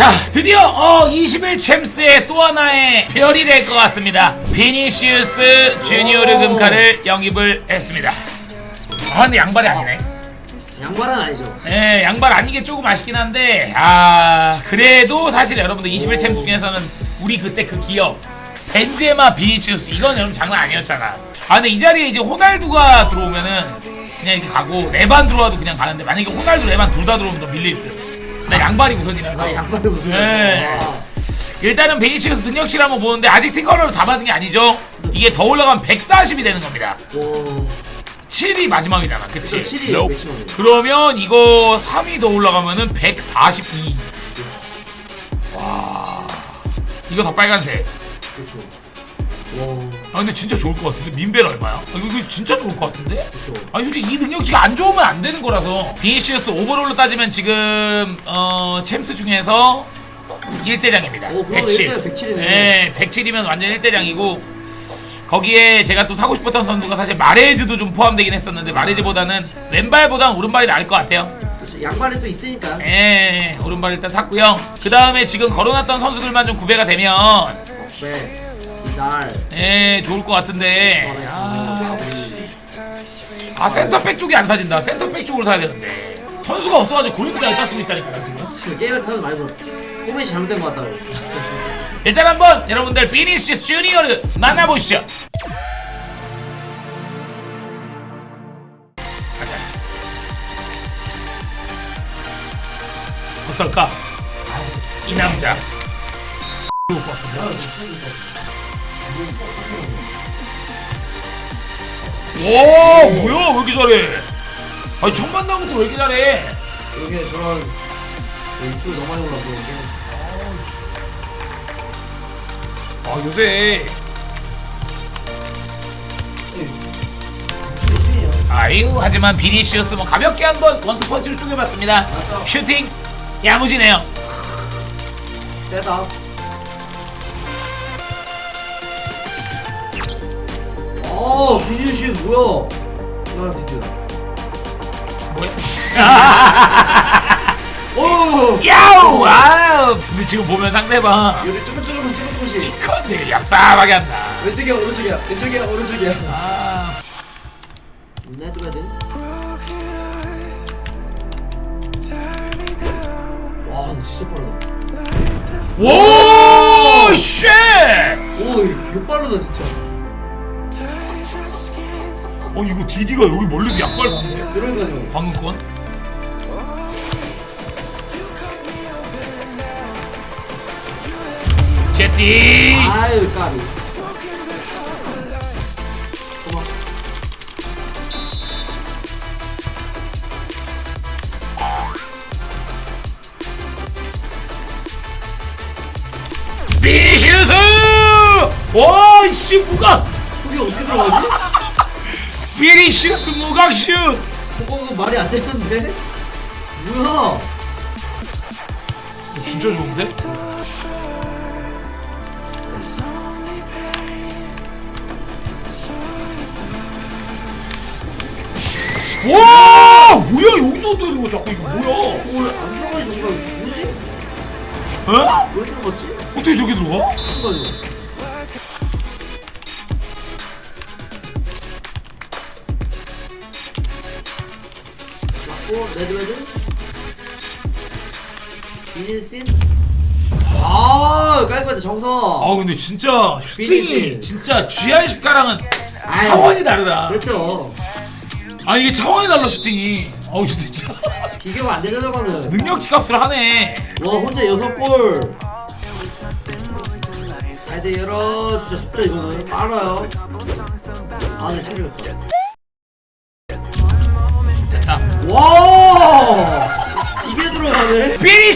자 드디어 어 20일 챔스의 또 하나의 별이 될 것 같습니다. 비니시우스 주니어르 금카를 영입을 했습니다. 아 근데 양발이 아시네. 양말은 아니죠. 예 양발 아니게 조금 아쉽긴 한데 아 그래도 사실 여러분들 21 챔스 중에서는 우리 그때 그 기억 벤제마 비니시우스 이건 여러분 장난 아니었잖아. 아 근데 이 자리에 이제 호날두가 들어오면은 그냥 이렇게 가고 레반 들어와도 그냥 가는데 만약에 호날두 레반 둘 다 들어오면 너 밀릴 듯나 양발이 우선이라서 아, 양말이 무슨? 네. 일단은 베니시우스 능력치를 한번 보는데 아직 팀컬러를 다 받은 게 아니죠 이게 더 올라가면 140이 되는 겁니다 오. 7이 마지막이잖아 그치? 7이 맥시멈. 그러면 이거 3이 더 올라가면은 142. 와. 이거 더 빨간색. 그렇죠. 와. 아 근데 진짜 좋을 것 같은데 민벨 얼마야? 아, 이거, 이거 진짜 좋을 것 같은데? 그렇죠. 아니 솔직히 이 능력치가 안 좋으면 안 되는 거라서 비니시우스 오버롤로 따지면 지금 어 챔스 중에서 1대장입니다. 오, 그럼 107. 일대가 107 이네. 네, 107이면 완전 1대장이고 거기에 제가 또 사고 싶었던 선수가 사실 마레즈도 좀 포함되긴 했었는데 마레즈보다는 왼발보다는 오른발이 나을 것 같아요. 그렇죠. 양말이 또 있으니까. 예, 오른발 일단 샀고요. 그 다음에 지금 걸어놨던 선수들만 좀 구배가 되면 네. 이날. 예, 좋을 것 같은데. 아, 아 센터백 쪽이 안 사진다. 센터백 쪽으로 사야 되는데. 선수가 없어가지고 고린트가 있다 쓰고 있다니까 지금. 게임을 타서 많이 보러. 포맷이 잘못된 것 같다고. 일단 한번 여러분들 비니시스 주니어를 만나보시죠. 가자. 어떨까? 이 남자. 오 뭐야 왜 이렇게 잘해? 아니 첫 만남부터 왜 이렇게 잘해? 이게 저런 이쪽 너무 많이 이게. 아 요새 아이고 하지만 비니시우스 뭐 가볍게 한번 원투펀치로 쪼개봤습니다 슈팅 야무지네요 세다. 어, 비니시 뭐야? 야, 드디어. 오! 야우 근데 지금 보면 상대방 여기 쭈글쭈글 쭈글쭈글씩. 컨대 얍삽하게 한다 왼쪽이야, 오른쪽이야. 왼쪽이야, 오른쪽이야. 아 해줘야 돼. 와, 근데 진짜 빠르다. 오, 쉣! 오, 이거 빠르다, 진짜. 어, 이거 디디가 여기 멀리서 약발 봤네. 그러니까요. 방금 건? 제티! 아유, 까비. 고마. 비슈스! 와, 씨, 무각! 그게 어떻게 들어가지? 비니슈스 무각슛! 그거 말이 안 되는데? 뭐야? 진짜 좋은데? 와! 뭐야, 여기서 어떻게 거 자꾸 이거 뭐야? 오늘 안 들어가지, 저기가 뭐지? 어? 왜 들어갔지? 어떻게 저기 들어가? 순간이 요. 맞고 레드웨드 비닐신. 아 깔끔하다 정석 아 근데 진짜 슈팅이. 진짜 G1 10가랑은 아이, 차원이 다르다. 그렇죠. 아 이게 차원이 달라 슈팅이. 어우 진짜 비교가 안 되죠 저거는. 능력치 값을 하네. 와 혼자 여섯 골. 아이들 열어 진짜 쉽죠 이거는 빨라요. 아 근데 체력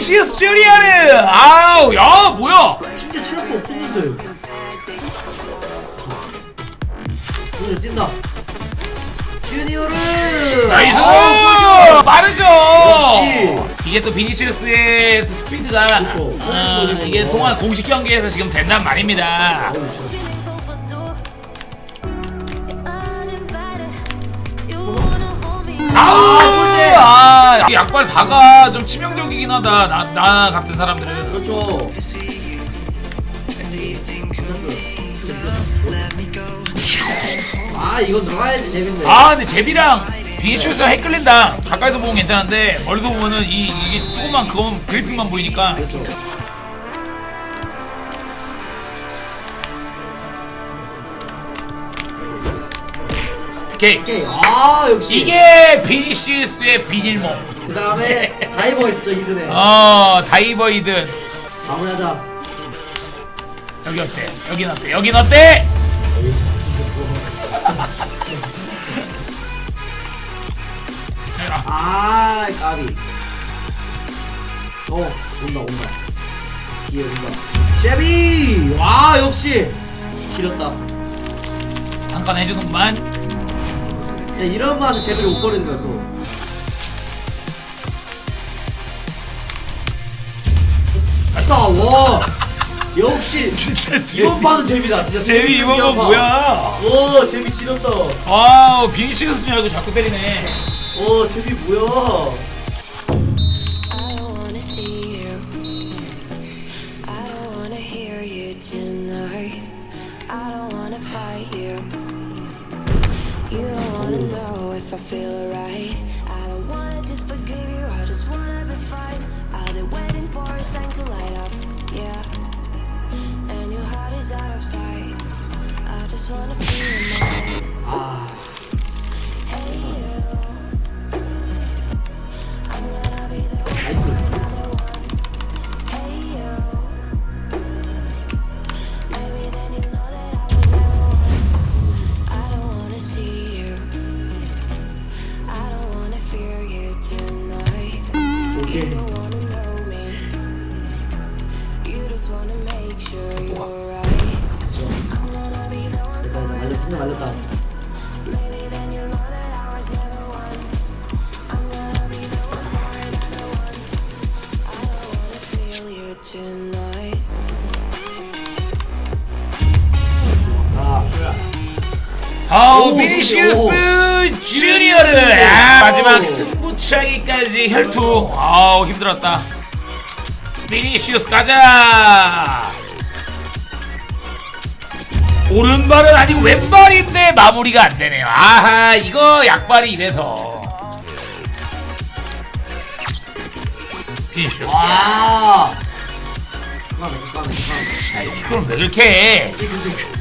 비니시우스 주니어르. 아우 야 뭐야? 심지어 체력도 없었는데 오늘 뛴다 주니어르 나이스. 아우, 빠르죠. 역시. 이게 또 비니시우스의 스피드가 그쵸. 어, 이게 동안 공식 경기에서 지금 된단 말입니다. 아우, 진짜. 아우 아 약발 4가 좀 치명적이긴 하다 나, 나 같은 사람들은 그렇죠. 아 이건 들어가야지 재밌네. 아 근데 제비랑 비니치우스 헷갈린다 가까이서 보면 괜찮은데 멀리서 보면은 이, 이게 조금만 그건 그래픽만 보이니까 그렇죠. 오케이 오케이. 아 역시. 이게 비니시우스의 비닐몸 그 다음에 다이버 있죠 히든에. 어 다이버이든 마무리하자. 여기 어때 여긴 어때 여긴 어때 아, 아 까비. 어 온다 온다. 뒤에 온다. 제비. 와 역시. 지렸다. 잠깐 해주는구만 야 이런 맛에 제비를 못 버리는 거야 또. 아, 와. 역시 진짜 이번 판은 재미다 진짜. 제비 이번 거 뭐야? 오 재미 지렸다. 아 비니시우스인 줄 알고 자꾸 때리네. 오 재미 뭐야 if I feel alright. 아우 오, 비니시우스 주니어를. 아, 마지막 승부차기까지 혈투. 아우 힘들었다. 비니시우스 가자. 오른발은 아니고 왼발인데 마무리가 안 되네요. 아하 이거 약발이 이래서. 비니시우스. 와 아이 그럼 왜 그렇게 해?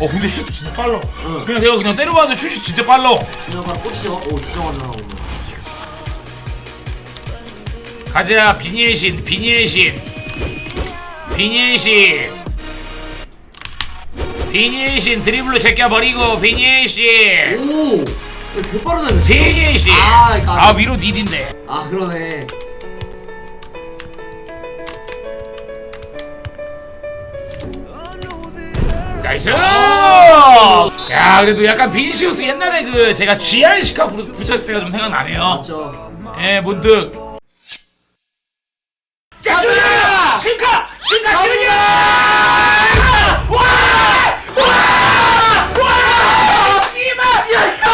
어 근데 슛 진짜 빨라. 응. 그냥 내가 그냥 때려봤는데 슛이 진짜 빨라. 그냥 바로 꽂히죠 오 나오고 가자 비닐신 비닐신. 비닐신. 비닐신 드리블로 제껴버리고 비닐신. 오! 개빠르다 비닐신. 아, 이거 아 위로 닐인데. 아 그러네 나이스! 야 그래도 약간 비니시우스 옛날에 그 제가 GR 시카 부- 붙였을 때가 좀 생각나네요. 맞죠. 예 문득. 자 주니어 시카! 시카 와와 와! 이마 시카!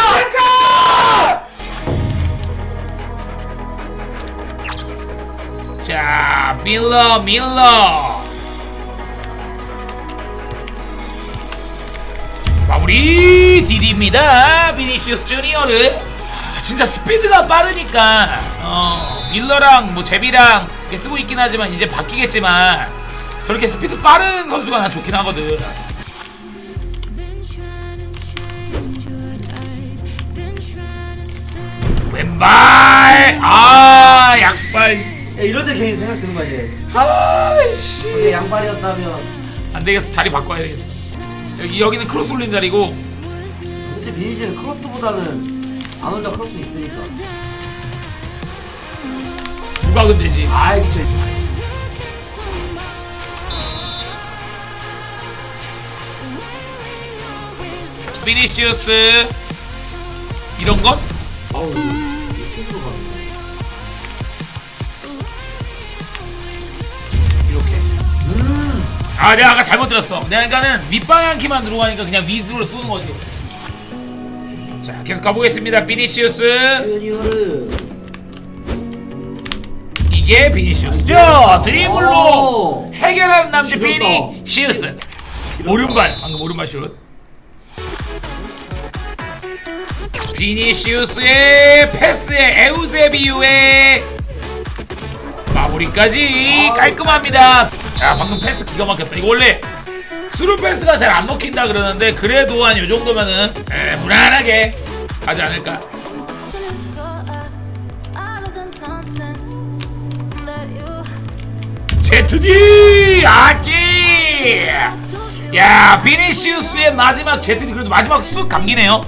자 밀러 밀러 디디입니다. 비니시우스 주니어를. 아, 진짜 스피드가 빠르니까. 어, 밀러랑 뭐 제비랑 이렇게 쓰고 있긴 하지만 이제 바뀌겠지만 저렇게 스피드 빠른 선수가 난 좋긴 하거든. 왼발! 아 약발. 야 이럴 때 괜히 생각 드는 이제. 아씨. 이게 양발이었다면. 안 되겠어. 자리 바꿔야 되겠어. 여기 여기는 크로스 올린 자리고 혹시 비니시는 크로스보다는 안 혼자 크로스 있으니까. 부각은 되지. 아이 진짜 비니시우스. 이런 건 아우 실수로 가네. 이렇게. 음. 아 내가 아까 잘못 들었어. 내가 그러니까는 밑방향 키만 하니까 그냥 위로 쏘는 거지 자 계속 가보겠습니다. 비니시우스. 이게 비니시우스죠? 드리블로 오. 해결하는 남자 지렸다. 비니시우스. 오른발. 방금 오른발 슛. 비니시우스의 패스에 에우세비유의 마무리까지 아. 깔끔합니다. 야 방금 패스 기가 막혔다. 이거 원래 스루 패스가 잘 안 먹힌다 그러는데 그래도 한 요 정도면은 에, 무난하게 하지 않을까? 제트디 아기 야 비니시우스의 마지막 제트디 그래도 마지막 쑥 감기네요.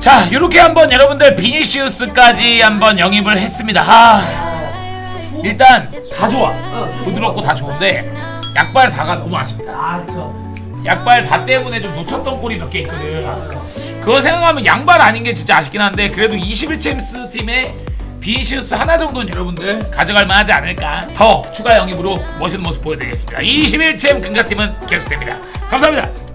자 이렇게 한번 여러분들 비니시우스까지 한번 영입을 했습니다. 아, 일단 다 좋아. 부드럽고 다 좋은데 약발 4가 너무 아쉽다. 아 그쵸 약발 4 때문에 좀 놓쳤던 골이 몇 개 있거든. 그거 생각하면 양발 아닌 게 진짜 아쉽긴 한데 그래도 21챔스 팀에 비니시우스 하나 정도는 여러분들 가져갈 만하지 않을까. 더 추가 영입으로 멋있는 모습 보여드리겠습니다. 21챔 금가팀은 계속됩니다. 감사합니다